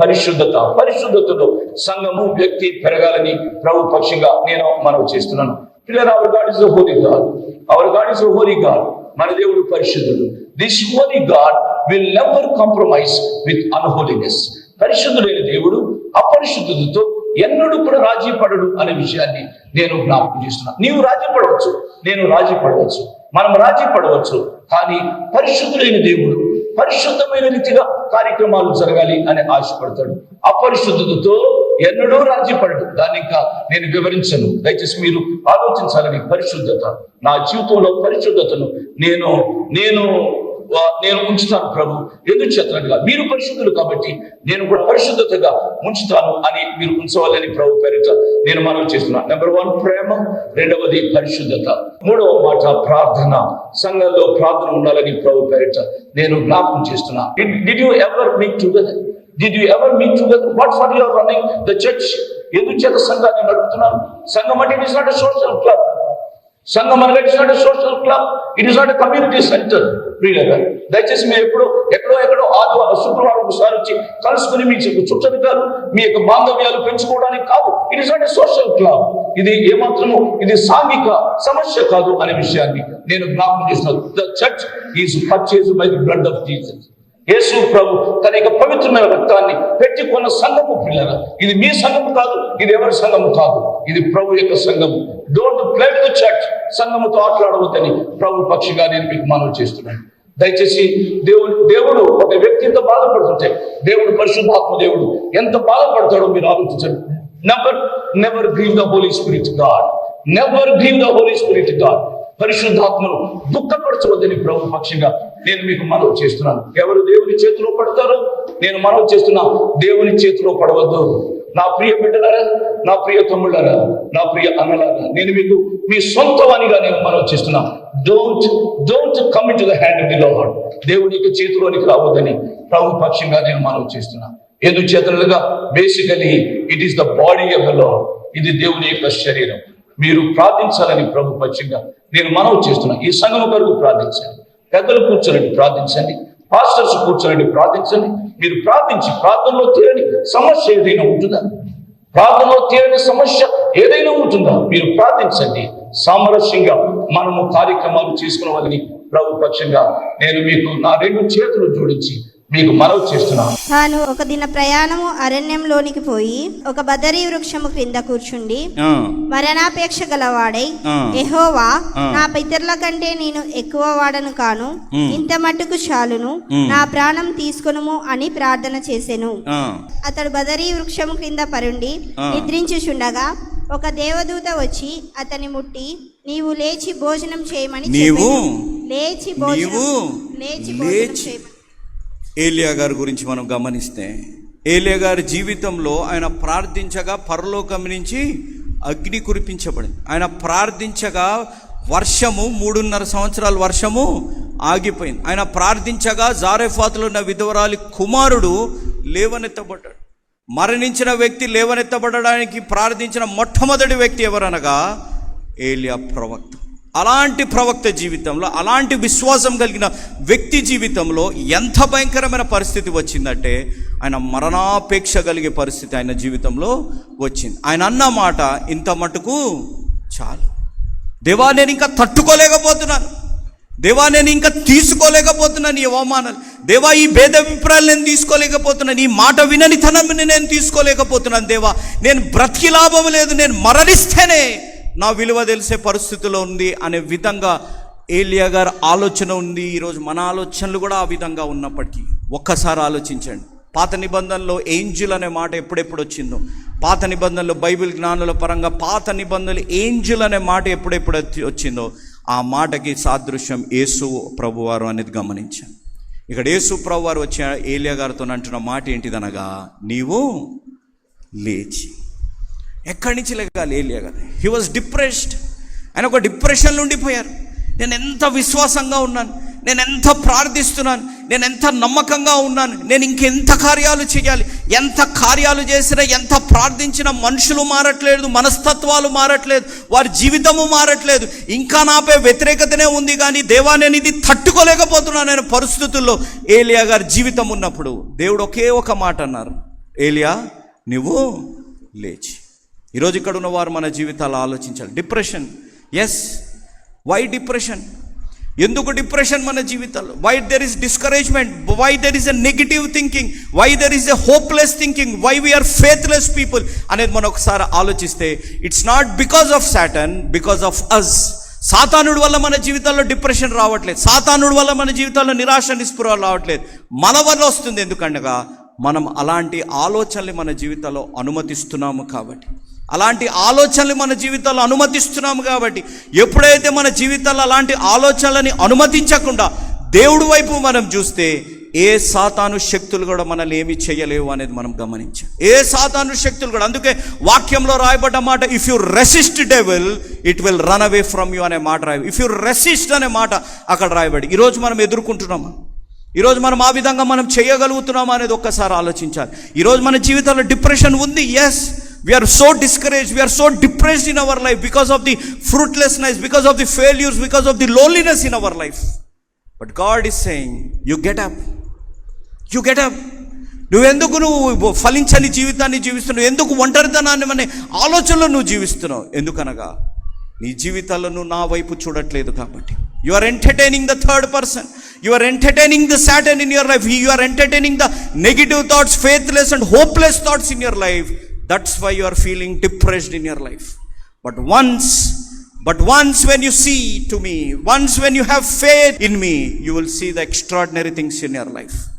పరిశుద్ధత పరిశుద్ధతలో సంఘము వ్యక్తి పెరగాలని ప్రభు పక్షంగా నేను మనవి చేస్తున్నాను. పిల్లలు our God is holy God our God is holy God మన దేవుడు పరిశుద్ధుడు. This holy God will never compromise with unholiness పరిశుద్ధుడైన దేవుడు అపరిశుద్ధతతో ఎన్నడూ కూడా రాజీ పడడు అనే విషయాన్ని నేను జ్ఞాపకం చేస్తున్నాను నీవు రాజీ పడవచ్చు నేను రాజీ పడవచ్చు మనం రాజీ పడవచ్చు కానీ పరిశుద్ధుడైన దేవుడు పరిశుద్ధమైన రీతిగా కార్యక్రమాలు జరగాలి అని ఆశపడతాడు. అపరిశుద్ధతతో ఎన్నడూ రాజీ పడడు దాన్ని ఇంకా నేను వివరించను. దయచేసి మీరు ఆలోచించాలని పరిశుద్ధత నా జీవితంలో పరిశుద్ధతను నేను నేను నేను ఉంచుతాను ప్రభు. ఎందుకు చేతనగా మీరు పరిశుద్ధులు కాబట్టి నేను కూడా పరిశుద్ధతగా ఉంచుతాను అని మీరు ఉంచవాలని ప్రభు పేరిట నేను మనం చేస్తున్నాను నెంబర్ వన్ ప్రేమ. రెండవది పరిశుద్ధత. మూడవ మాట ప్రార్థన. సంఘంలో ప్రార్థన ఉండాలని ప్రభు పేరిట నేను జ్ఞాపకం చేస్తున్నా. Did you ever meet together did you ever meet together what for your running the church ఎందుకు చేత సంఘాన్ని నడుపుతున్నాను సంఘం అంటే ఇట్ నాట్ సోషల్ క్లబ్ సంఘం అనగా it's not social club it is not community centre ప్రియులగా దయచేసి మీరు ఎప్పుడో ఎక్కడో ఎక్కడో ఆదివారం శుక్రవారం ఒకసారి వచ్చి కలుసుకుని మీ చుట్టరికాలు మీ యొక్క బాంధవ్యాలు పెంచుకోవడానికి కాదు. It is not social club ఇది ఏమాత్రము ఇది సాంఘిక సమస్య కాదు అనే విషయాన్ని నేను జ్ఞాపకం చేస్తున్నాను. The church is purchase by the blood of Jesus యేసు ప్రభు తన యొక్క పవిత్రమైన రక్తాన్ని పెట్టి కొన్న సంఘము పిల్లల ఇది మీ సంఘము కాదు ఇది ఎవరి సంఘము కాదు. ఇది ప్రభు యొక్క సంఘము. డోంట్ ప్లే ద చర్చ్ సంఘముతో ఆటలాడవద్దని ప్రభు పక్షిగా నేను మీకు మనవి చేస్తున్నాను. దయచేసి దేవుడు దేవుడు ఒక వ్యక్తి ఎంత బాధపడుతుంటే దేవుడు పరిశుద్ధాత్మ దేవుడు ఎంత బాధపడతాడో మీరు ఆలోచించండి. Never never grieve the Holy Spirit God never grieve the Holy Spirit God పరిశుద్ధాత్మను దుఃఖపరచవద్దని ప్రభు పక్షంగా నేను మీకు మనవి చేస్తున్నాను. ఎవరు దేవుని చేతిలో పడతారు నేను మనవి చేస్తున్నా దేవుని చేతిలో పడవద్దు. నా ప్రియ బిడ్డలారా నా ప్రియ తమ్ముళ్ళారా నా ప్రియ అన్నలారా నేను మీకు మీ సొంత వానిగా నేను మనవి చేస్తున్నా. Don't don't come to the hand of the Lord దేవుని యొక్క చేతిలోనికి రావద్దని ప్రభు పక్షంగా నేను మనవి చేస్తున్నా. ఎందుకు చేతలుగా basically it is the body of the Lord ఇది దేవుని యొక్క శరీరం. మీరు ప్రార్థించాలని ప్రభు పక్షంగా నేను మనవి చేస్తున్నా. ఈ సంఘం కొరకు ప్రార్థించాలి పెద్దలు కూర్చోనండి ప్రార్థించండి. పాస్టర్స్ కూర్చోనండి ప్రార్థించండి. మీరు ప్రార్థించి ప్రార్థనలో తీరని సమస్య ఏదైనా ఉంటుందా? ప్రార్థనలో తీరని సమస్య ఏదైనా ఉంటుందా? మీరు ప్రార్థించండి. సామరస్యంగా మనము కార్యక్రమాలు చేసుకున్నవాలని ప్రభు పక్షంగా నేను మీకు నా రెండు చేతులు జోడించి మీకు మనవి చేస్తున్నాను తాను ఒక దిన ప్రయాణము అరణ్యంలోనికి పోయి ఒక బదరీ వృక్షము క్రింద కూర్చుండి ఆ, మరణాపేక్ష గలవాడై. ఎహోవా. నా పితరుల కంటే నేను ఎక్కువ వాడను కాను. ఇంత మట్టుకు చాలును. నా ప్రాణం తీసుకొనుము అని ప్రార్థన చేసెను అతడు బదరీ వృక్షము క్రింద పరుండి. నిద్రించుచుండగా ఒక దేవదూత వచ్చి అతని ముట్టి నీవు లేచి భోజనం చేయమని నీవు. లేచి భోజనం లేచి భోజనం చేయమని ఏలియా గారి గురించి మనం గమనిస్తే ఏలియా గారి జీవితంలో ఆయన ప్రార్థించగా పరలోకం నుంచి అగ్ని కురిపించబడింది. ఆయన ప్రార్థించగా వర్షము మూడున్నర సంవత్సరాల వర్షము ఆగిపోయింది. ఆయన ప్రార్థించగా జారెఫాతులో ఉన్న విధవరాలి కుమారుడు లేవనెత్తబడ్డాడు. మరణించిన వ్యక్తి లేవనెత్తబడడానికి ప్రార్థించిన మొట్టమొదటి వ్యక్తి ఎవరనగా ఏలియా ప్రవక్త. అలాంటి ప్రవక్త జీవితంలో అలాంటి విశ్వాసం కలిగిన వ్యక్తి జీవితంలో ఎంత భయంకరమైన పరిస్థితి వచ్చిందంటే ఆయన మరణాపేక్ష కలిగే పరిస్థితి ఆయన జీవితంలో వచ్చింది. ఆయన అన్న మాట ఇంత మటుకు చాలు. దేవా నేను ఇంకా తట్టుకోలేకపోతున్నాను. దేవా నేను ఇంకా తీసుకోలేకపోతున్నాను ఈ అవమానాలు. దేవా ఈ భేదాభిప్రాయాలు నేను తీసుకోలేకపోతున్నాను. ఈ మాట వినని తనని నేను తీసుకోలేకపోతున్నాను దేవా. నేను బ్రతికి లాభం లేదు నేను మరణిస్తేనే నా విలువ తెలిసే పరిస్థితిలో ఉంది అనే విధంగా ఏలియా గారు ఆలోచన ఉంది. ఈరోజు మన ఆలోచనలు కూడా ఆ విధంగా ఉన్నప్పటికీ ఒక్కసారి ఆలోచించండి. పాత నిబంధనలో ఏంజిల్ అనే మాట ఎప్పుడెప్పుడు వచ్చిందో? పాత నిబంధనలు బైబిల్ జ్ఞానుల పరంగా పాత నిబంధనలు ఏంజిల్ అనే మాట ఎప్పుడెప్పుడు వచ్చి- వచ్చిందో? ఆ మాటకి సాదృశ్యం యేసు ప్రభువారు అనేది గమనించాను ఇక్కడ యేసు ప్రభువారు వచ్చిన ఏలియా గారితో అంటున్న మాట ఏంటిదనగా నీవు లేచి ఎక్కడి నుంచి లేగాలి ఏలియా గారు హీ వాజ్ డిప్రెస్డ్ ఆయన ఒక డిప్రెషన్లో ఉండిపోయారు. నేను ఎంత విశ్వాసంగా ఉన్నాను? నేను ఎంత ప్రార్థిస్తున్నాను? నేను ఎంత నమ్మకంగా ఉన్నాను? నేను ఇంకెంత కార్యాలు చేయాలి? ఎంత కార్యాలు చేసినా ఎంత ప్రార్థించినా మనుషులు మారట్లేదు మనస్తత్వాలు మారట్లేదు వారి జీవితము మారట్లేదు. ఇంకా నాపై వ్యతిరేకతనే ఉంది కానీ దేవా నేను ఇది తట్టుకోలేకపోతున్నాను నేను పరిస్థితుల్లో. ఏలియా గారి జీవితం ఉన్నప్పుడు దేవుడు ఒకే ఒక మాట అన్నారు. ఏలియా నువ్వు లేచి. ఈరోజు ఇక్కడ ఉన్నవారు మన జీవితాలు ఆలోచించాలి. డిప్రెషన్ ఎస్ వై డిప్రెషన్ ఎందుకు డిప్రెషన్ మన జీవితాలు? Why there is discouragement why there is a negative thinking why there is a hopeless thinking why we are faithless people అనేది మనం ఒకసారి ఆలోచిస్తే it's not because of Satan because of us సాతానుడి వల్ల మన జీవితాల్లో డిప్రెషన్ రావట్లేదు. సాతానుడి వల్ల మన జీవితాల్లో నిరాశ నిస్పృహ రావట్లేదు. మన వల్ల వస్తుంది ఎందుకనగా మనం అలాంటి ఆలోచనలు మన జీవితంలో అనుమతిస్తున్నాము కాబట్టి. అలాంటి ఆలోచనలు మన జీవితాల్లో అనుమతిస్తున్నాము కాబట్టి ఎప్పుడైతే మన జీవితాల్లో అలాంటి ఆలోచనలని అనుమతించకుండా దేవుడి వైపు మనం చూస్తే ఏ సాతాను శక్తులు కూడా మనల్ని ఏమి చేయలేవు అనేది మనం గమనించాం ఏ సాతాను శక్తులు కూడా అందుకే వాక్యంలో రాయబడ్డ మాట if you resist devil it will run away from you అనే మాట రాయ ఇఫ్ యు రెసిస్ట్ అనే మాట అక్కడ రాయబడి ఈరోజు మనం ఎదుర్కొంటున్నాము? ఈరోజు మనం ఆ విధంగా మనం చేయగలుగుతున్నామా అనేది ఒక్కసారి ఆలోచించాలి. ఈరోజు మన జీవితంలో డిప్రెషన్ ఉంది yes we are so discourage we are so depressed in our life because of the fruitlessness because of the failures because of the loneliness in our life but God is saying you get up you get up నువ్వెందుకు నువ్వు ఫలించని జీవితాన్ని జీవిస్తున్నావు? ఎందుకు ఒంటరితనాన్ని అనే ఆలోచనలో నువ్వు జీవిస్తున్నావు? ఎందుకనగా నీ జీవితాలను నా వైపు చూడట్లేదు కాబట్టి. You are entertaining the third person you are entertaining the Satan in your life you are entertaining the negative thoughts faithless and hopeless thoughts in your life That's why you are feeling depressed in your life. But once, but once when you see to me, once when you have faith in me, you will see the extraordinary things in your life.